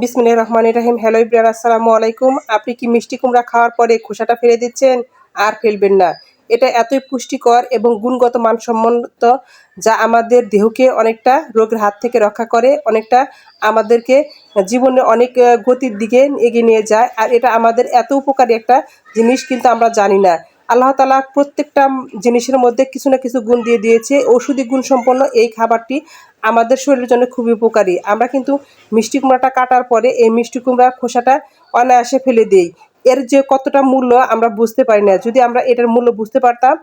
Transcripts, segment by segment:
বিসমিল্লাহির রহমানির রহিম। হ্যালো ইব্রান আসসালামু আলাইকুম। আপনি কি মিষ্টি কুমড়া খাওয়ার পরে খোসাটা ফেলে দিচ্ছেন? আর ফেলবেন না। এটা এতই পুষ্টিকর এবং গুণগত মানসম্মত যা আমাদের দেহকে অনেকটা রোগের হাত থেকে রক্ষা করে, অনেকটা আমাদেরকে জীবনে অনেক গতির দিকে এগিয়ে নিয়ে যায়। আর এটা আমাদের এত উপকারী একটা জিনিস কিন্তু আমরা জানি না। আল্লাহ তালা প্রত্যেকটা জিনিসের মধ্যে কিছু না কিছু গুণ দিয়ে দিয়েছে। ওষুধি গুণ সম্পন্ন এই খাবারটি আমাদের শরীরের জন্য খুবই উপকারী। আমরা কিন্তু মিষ্টি কুমড়াটা কাটার পরে এই মিষ্টি কুমড়ার খোসাটা অনায়াসে ফেলে দিই। এর যে কতটা মূল্য আমরা বুঝতে পারি না। যদি আমরা এটার মূল্য বুঝতে পারতাম,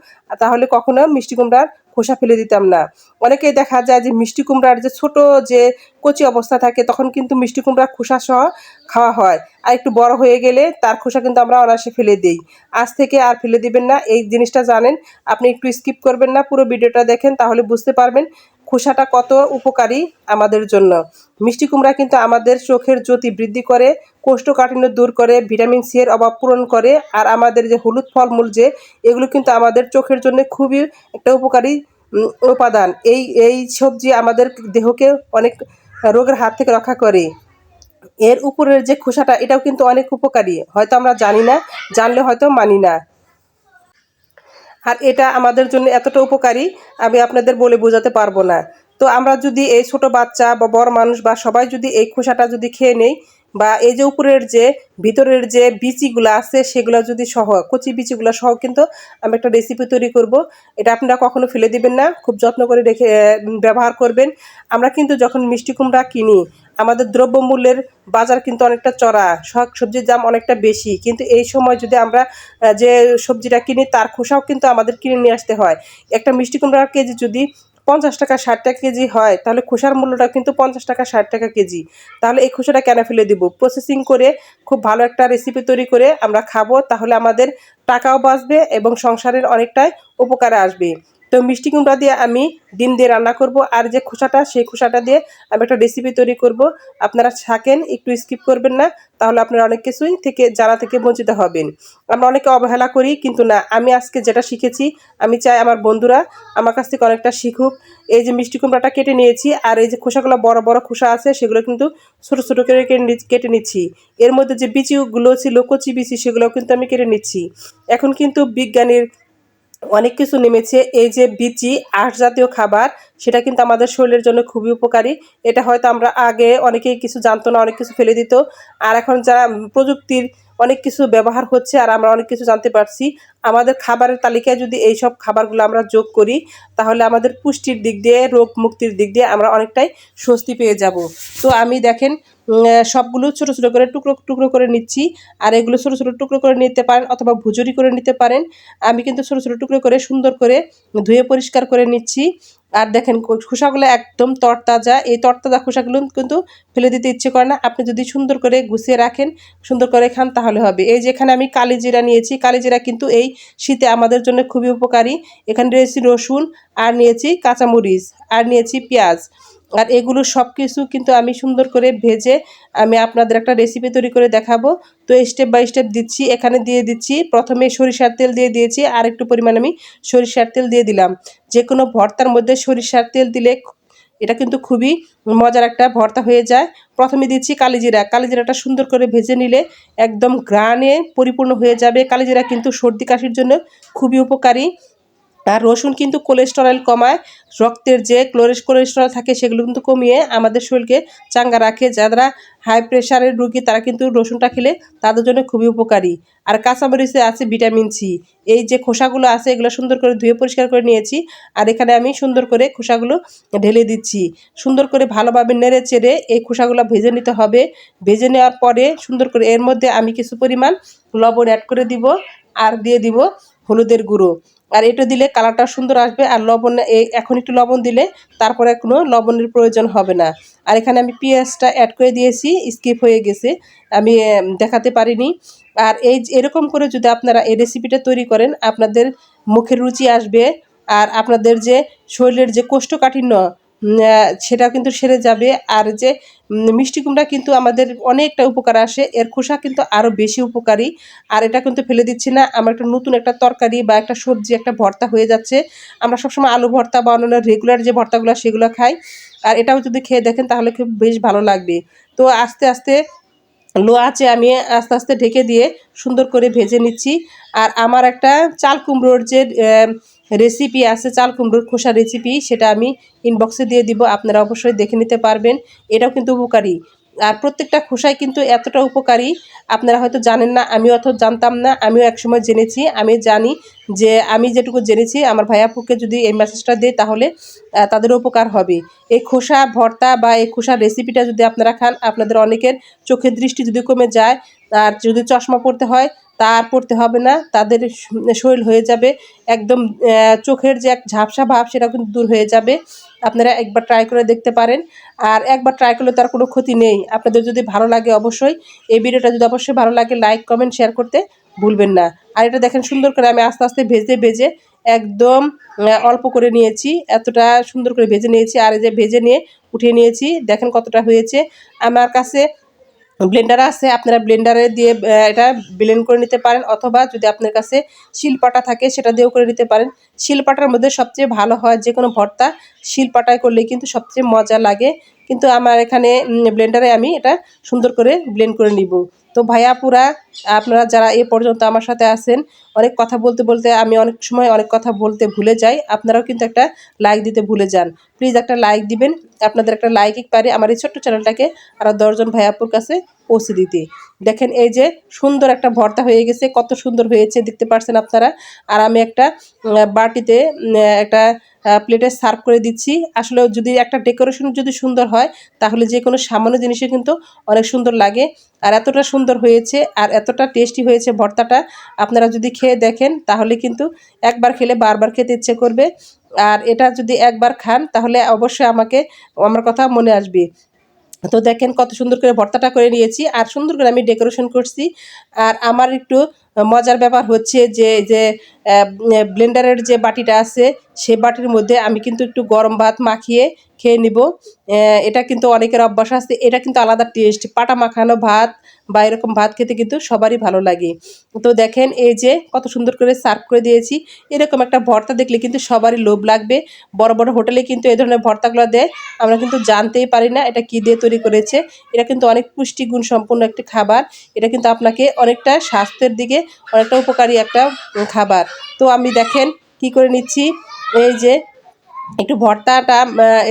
তাহলে কখনো মিষ্টি কুমড়ার খোসা ফেলে দিতাম না। অনেকে দেখা যায় যে মিষ্টি কুমড়ার যে ছোট যে কচি অবস্থা থাকে, তখন কিন্তু মিষ্টি কুমড়া খোসা সহ খাওয়া হয়। আর একটু বড় হয়ে গেলে তার খোসা কিন্তু আমরা অনায়াসে ফেলে দিই। আজ থেকে আর ফেলে দিবেন না। এই জিনিসটা জানেন, আপনি একটু স্কিপ করবেন না। পুরো ভিডিওটা দেখেন, তাহলে বুঝতে পারবেন খোসাটা কত উপকারী আমাদের জন্য। মিষ্টি কুমড়া কিন্তু আমাদের চোখের জ্যোতি বৃদ্ধি করে, কোষ্ঠকাঠিন্য দূর করে, ভিটামিন সি এর অভাব পূরণ করে, আর আমাদের যে হলুদ ফলমূল যে, এগুলো কিন্তু আমাদের চোখের জন্য খুবই একটা উপকারী উপাদান। এই এই সবজি আমাদের দেহকে অনেক রোগের হাত থেকে রক্ষা করে। এর উপরের যে খোসাটা, এটাও কিন্তু অনেক উপকারী। হয়তো আমরা জানি না, জানলে হয়তো মানি না। আর এটা আমাদের জন্য এতটা উপকারী, আমি আপনাদের বলে বোঝাতে পারব না। তো আমরা যদি এই ছোট বাচ্চা বা বড় মানুষ বা সবাই যদি এই খোসাটা যদি খেয়ে নেই বা এই যে উপরের যে ভিতরের যে বিচিগুলো আছে, সেগুলো যদি সহ, কচি বিচিগুলো সহ কিন্তু আমি একটা রেসিপি তৈরি করব। এটা আপনারা কখনো ফেলে দিবেন না, খুব যত্ন করে রেখে ব্যবহার করবেন। আমরা কিন্তু যখন মিষ্টি কুমড়া কিনি, আমাদের দ্রব্যমূল্যের বাজার কিন্তু অনেকটা চড়া শাক সবজির দাম অনেকটা বেশি। কিন্তু এই সময় যদি আমরা যে সবজিটা কিনি, তার খোসাও কিন্তু আমাদের কিনে নিয়ে আসতে হয়। একটা মিষ্টি কুমড়ার কেজি যদি পঞ্চাশ টাকা ষাট টাকা কেজি হয়, তাহলে খোসার মূল্যটা কিন্তু পঞ্চাশ টাকা ষাট টাকা কেজি। তাহলে এই খোসাটা কেন ফেলে দিব? প্রসেসিং করে খুব ভালো একটা রেসিপি তৈরি করে আমরা খাব, তাহলে আমাদের টাকাও বাঁচবে এবং সংসারের অনেকটাই উপকারে আসবে। তো মিষ্টি কুমড়া দিয়ে আমি ডিম দিয়ে রান্না করব। আর যে খোসাটা, সেই খোসাটা দিয়ে আমি একটা রেসিপি তৈরি করব। আপনারা থাকেন, একটু স্কিপ করবেন না, তাহলে আপনারা অনেক কিছুই থেকে, জানা থেকে বঞ্চিত হবেন। আমরা অনেকে অবহেলা করি, কিন্তু না, আমি আজকে যেটা শিখেছি, আমি চাই আমার বন্ধুরা আমার কাছ থেকে অনেকটা শিখুক। এই যে মিষ্টি কুমড়াটা কেটে নিয়েছি, আর এই যে খোসাগুলো, বড় বড় খোসা আছে, সেগুলো কিন্তু ছোটো ছোটো করে কেটে নিচ্ছি। এর মধ্যে যে বিচিগুলো ছিল, কচি বিচি সেগুলো কিন্তু আমি কেটে নিচ্ছি। এখন কিন্তু বিজ্ঞানীর অনেক কিছু নেমেছে। এই যে বিচি, আঁশ জাতীয় খাবার, সেটা কিন্তু আমাদের শরীরের জন্য খুবই উপকারী। এটা হয়তো আমরা আগে অনেকেই কিছু জানতো না, অনেক কিছু ফেলে দিত। আর এখন যারা প্রযুক্তির অনেক কিছু ব্যবহার হচ্ছে আর আমরা অনেক কিছু জানতে পারছি। আমাদের খাবারের তালিকায় যদি এই সব খাবারগুলো আমরা যোগ করি, তাহলে আমাদের পুষ্টির দিক দিয়ে, রোগ মুক্তির দিক দিয়ে আমরা অনেকটাই স্বস্তি পেয়ে যাব। তো আমি দেখেন সবগুলো ছোটো ছোটো করে টুকরো টুকরো করে নিচ্ছি। আর এগুলো ছোটো ছোটো টুকরো করে নিতে পারেন অথবা ভুজুরি করে নিতে পারেন। আমি কিন্তু ছোটো ছোটো টুকরো করে সুন্দর করে ধুয়ে পরিষ্কার করে নিচ্ছি। আর দেখেন খোসাগুলো একদম তরতাজা। এই তরতাজা খোসাগুলো কিন্তু ফেলে দিতে ইচ্ছে করে না। আপনি যদি সুন্দর করে গুছিয়ে রাখেন, সুন্দর করে খান, তাহলে হবে। এই যেখানে আমি কালিজিরা নিয়েছি। কালিজিরা কিন্তু এই শীতে আমাদের জন্য খুবই উপকারী। এখানে রয়েছে রসুন, আর নিয়েছি কাঁচামরিচ, আর নিয়েছি পেঁয়াজ। আর এগুলো সব কিছু কিন্তু আমি সুন্দর করে ভেজে আমি আপনাদের একটা রেসিপি তৈরি করে দেখাবো। তো স্টেপ বাই স্টেপ দিচ্ছি, এখানে দিয়ে দিচ্ছি। প্রথমে সরিষার তেল দিয়ে দিয়েছি, আর একটু পরিমাণ আমি সরিষার তেল দিয়ে দিলাম। যে কোনো ভর্তার মধ্যে সরিষার তেল দিলে এটা কিন্তু খুবই মজার একটা ভর্তা হয়ে যায়। প্রথমে দিচ্ছি কালিজিরা। কালিজিরাটা সুন্দর করে ভেজে নিলে একদম গ্রানে পরিপূর্ণ হয়ে যাবে। কালিজিরা কিন্তু সর্দি কাশির জন্য খুবই উপকারী। আর রসুন কিন্তু কোলেস্টেরল কমায়, রক্তের যে ক্লোরেস কোলেস্টেরল থাকে সেগুলো কিন্তু কমিয়ে আমাদের শরীরকে চাঙ্গা রাখে। যারা হাই প্রেশারের রুগী তারা কিন্তু রসুনটা খেলে তাদের জন্য খুবই উপকারী। আর কাঁচামরিচে আছে ভিটামিন সি এই যে খোসাগুলো আছে এগুলো সুন্দর করে ধুয়ে পরিষ্কার করে নিয়েছি। আর এখানে আমি সুন্দর করে খোসাগুলো ঢেলে দিচ্ছি। সুন্দর করে ভালোভাবে নেড়ে চেড়ে এই খোসাগুলো ভেজে নিতে হবে। ভেজে নেওয়ার পরে সুন্দর করে এর মধ্যে আমি কিছু পরিমাণ লবণ অ্যাড করে দিব। আর দিয়ে দিব হলুদের গুঁড়ো। আর এটা দিলে কালারটা সুন্দর আসবে আর লবণ এখন একটু লবণ দিলে তারপরে কোনো লবণের প্রয়োজন হবে না। আর এখানে আমি পেঁয়াজটা অ্যাড করে দিয়েছি স্কিপ হয়ে গেছে। আমি দেখাতে পারিনি। আর এই এরকম করে যদি আপনারা এই রেসিপিটা তৈরি করেন, আপনাদের মুখের রুচি আসবে। আর আপনাদের যে শরীরের যে কোষ্ঠকাঠিন্য সেটাও কিন্তু সেরে যাবে। আর যে মিষ্টি কুমড়া কিন্তু আমাদের অনেকটা উপকার আসে। এর খোসা কিন্তু আরও বেশি উপকারী। আর এটা কিন্তু ফেলে দিচ্ছি না। আমার একটা নতুন একটা তরকারি বা একটা সবজি, একটা ভর্তা হয়ে যাচ্ছে। আমরা সবসময় আলু ভর্তা বা অন্যান্য রেগুলার যে ভর্তাগুলো, সেগুলো খাই। আর এটাও যদি খেয়ে দেখেন, তাহলে খুব বেশ ভালো লাগবে। তো আস্তে আস্তে লো আছে আমি আস্তে আস্তে ঢেকে দিয়ে সুন্দর করে ভেজে নিচ্ছি। আর আমার একটা চাল কুমড়োর যে রেসিপি আছে, চাল কুমড়োর খোসা রেসিপি সেটা আমি ইনবক্সে দিয়ে দিব। আপনারা অবশ্যই দেখে নিতে পারবেন। এটাও কিন্তু উপকারী। আর প্রত্যেকটা খোসাই কিন্তু এতটা উপকারী, আপনারা হয়তো জানেন না আমি অত জানতাম না, আমিও একসময় জেনেছি, আমি জানি যে আমি যেটুকু জেনেছি, আমার ভাইয়া ভাইয়াপুকে যদি এই মেসেজটা দিই তাহলে তাদের উপকার হবে। এই খোসা, ভর্তা বা এই খোসার রেসিপিটা যদি আপনারা খান, আপনাদের অনেকের চোখের দৃষ্টি যদি কমে যায়, আর যদি চশমা পড়তে হয় তা আর পড়তে হবে না, তাদের শরীর হয়ে যাবে, একদম চোখের যে এক ঝাপসা ভাব সেটা কিন্তু দূর হয়ে যাবে। আপনারা একবার ট্রাই করে দেখতে পারেন। আর একবার ট্রাই করলে তার কোনো ক্ষতি নেই। আপনাদের যদি ভালো লাগে অবশ্যই। এই ভিডিওটা যদি অবশ্যই ভালো লাগে লাইক কমেন্ট শেয়ার করতে ভুলবেন না। আর এটা দেখেন সুন্দর করে আমি আস্তে আস্তে ভেজে ভেজে একদম অল্প করে নিয়েছি। এতটা সুন্দর করে ভেজে নিয়েছি। আর এই যে ভেজে নিয়ে উঠিয়ে নিয়েছি, দেখেন কতটা হয়েছে। আমার কাছে ব্লেন্ডার আছে, আপনারা ব্লেন্ডারে দিয়ে এটা ব্লেন্ড করে নিতে পারেন, অথবা যদি আপনার কাছে শিলপাটা থাকে, সেটা দিয়েও করে নিতে পারেন। শিলপাটার মধ্যে সবচেয়ে ভালো হয় যে কোনো ভর্তা শিলপাটায় করলে কিন্তু সবচেয়ে মজা লাগে। কিন্তু আমার এখানে ব্লেন্ডারে আমি এটা সুন্দর করে ব্লেন্ড করে নিব। তো ভাইয়া পুরা আপনারা যারা এ পর্যন্ত আমার সাথে আছেন, অনেক কথা বলতে বলতে আমি অনেক সময় অনেক কথা বলতে ভুলে যাই। আপনারাও কিন্তু একটা লাইক দিতে ভুলে যান। প্লিজ একটা লাইক দিবেন। আপনাদের একটা লাইকই পারে। আমার এই ছোট্ট চ্যানেলটাকে আরও দশজন ভাইয়াপুর কাছে পৌঁছে দিতে। দেখেন এই যে সুন্দর একটা ভর্তা হয়ে গেছে, কত সুন্দর হয়েছে, দেখতে পারছেন আপনারা? আর আমি একটা বাটিতে একটা প্লেটে সার্ভ করে দিচ্ছি। আসলে যদি একটা ডেকোরেশন যদি সুন্দর হয়, তাহলে যে কোনো সামান্য জিনিসে কিন্তু অনেক সুন্দর লাগে। আর এতটা সুন্দর হয়েছে, আর এতটা টেস্টি হয়েছে ভর্তাটা, আপনারা যদি খেয়ে দেখেন, তাহলে কিন্তু একবার খেলে বারবার খেতে ইচ্ছে করবে। আর এটা যদি একবার খান, তাহলে অবশ্যই আমাকে, আমার কথা মনে আসবে। তো দেখেন কত সুন্দর করে ভর্তাটা করে নিয়েছি, আর সুন্দর করে আমি ডেকোরেশন করছি। আর আমার একটু মজার ব্যাপার হচ্ছে যে যে ব্লেন্ডারের যে বাটিটা আছে, সে বাটির মধ্যে আমি কিন্তু একটু গরম ভাত মাখিয়ে খেয়ে নিব। এটা কিন্তু অনেকের অভ্যাস আছে, এটা কিন্তু আলাদা টেস্ট। পাটা মাখানো ভাত বা এরকম ভাত খেতে কিন্তু সবারই ভালো লাগে। তো দেখেন, এই যে কত সুন্দর করে সার্ভ করে দিয়েছি। এরকম একটা ভর্তা দেখলে কিন্তু সবারই লোভ লাগবে। বড় বড় হোটেলে কিন্তু এই ধরনের ভর্তাগুলো দেয়, আমরা কিন্তু জানতেই পারি না এটা কি দিয়ে তৈরি করেছে। এটা কিন্তু অনেক পুষ্টিগুণ সম্পন্ন একটি খাবার। এটা কিন্তু আপনাকে অনেকটা স্বাস্থ্যের দিকে অনেকটা উপকারী একটা খাবার। তো আমি দেখেন কি করে নিচ্ছি, এই যে একটু ভর্তাটা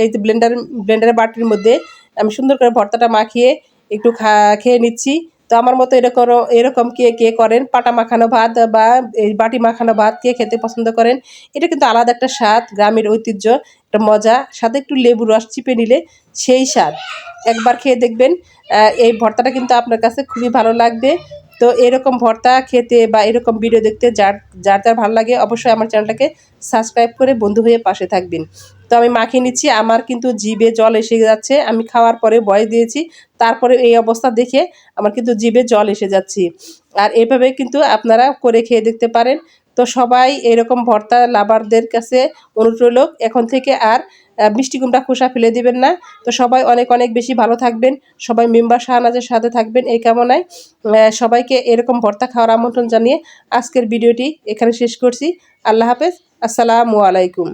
এই যে ব্লেন্ডার ব্লেন্ডারের বাটির মধ্যে আমি সুন্দর করে ভর্তাটা মাখিয়ে একটু খা, খেয়ে নিচ্ছি। তো আমার মতো এরকম এরকম কে কে করেন? পাটা মাখানো ভাত বা এই বাটি মাখানো ভাত কে খেতে পছন্দ করেন? এটা কিন্তু আলাদা একটা স্বাদ, গ্রামের ঐতিহ্য, একটা মজা। সাথে একটু লেবু রস চিপে নিলে সেই স্বাদ। একবার খেয়ে দেখবেন এই ভর্তাটা কিন্তু আপনার কাছে খুবই ভালো লাগবে। তো এরকম ভর্তা খেতে বা এরকম ভিডিও দেখতে যার যার যার ভালো লাগে অবশ্যই আমার চ্যানেলটাকে সাবস্ক্রাইব করে বন্ধু হয়ে পাশে থাকবেন। তো আমি মাখিয়ে নিচ্ছি, আমার কিন্তু জিবে জল এসে যাচ্ছে, আমি খাওয়ার পরে বয় দিয়েছি, তারপরে এই অবস্থা দেখে আমার কিন্তু জিবে জল এসে যাচ্ছে। আর এভাবে কিন্তু আপনারা করে খেয়ে দেখতে পারেন তো সবাই এরকম ভর্তা লাভারদের কাছে অনুরোধ এখন থেকে আর মিষ্টি কুমড়া খোসা ফেলে দিবেন না। তো সবাই অনেক অনেক বেশি ভালো থাকবেন। সবাই মেম্বার শাহনাজের সাথে থাকবেন এই কামনায়। সবাইকে এরকম ভর্তা খাওয়ার আমন্ত্রণ জানিয়ে আজকের ভিডিওটি এখানে শেষ করছি। আল্লাহ হাফেজ। আসসালামু আলাইকুম।